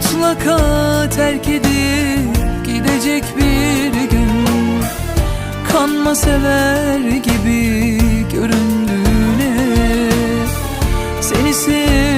Mutlaka terk edip gidecek bir gün. Kanma sever gibi göründüğüne Seni sev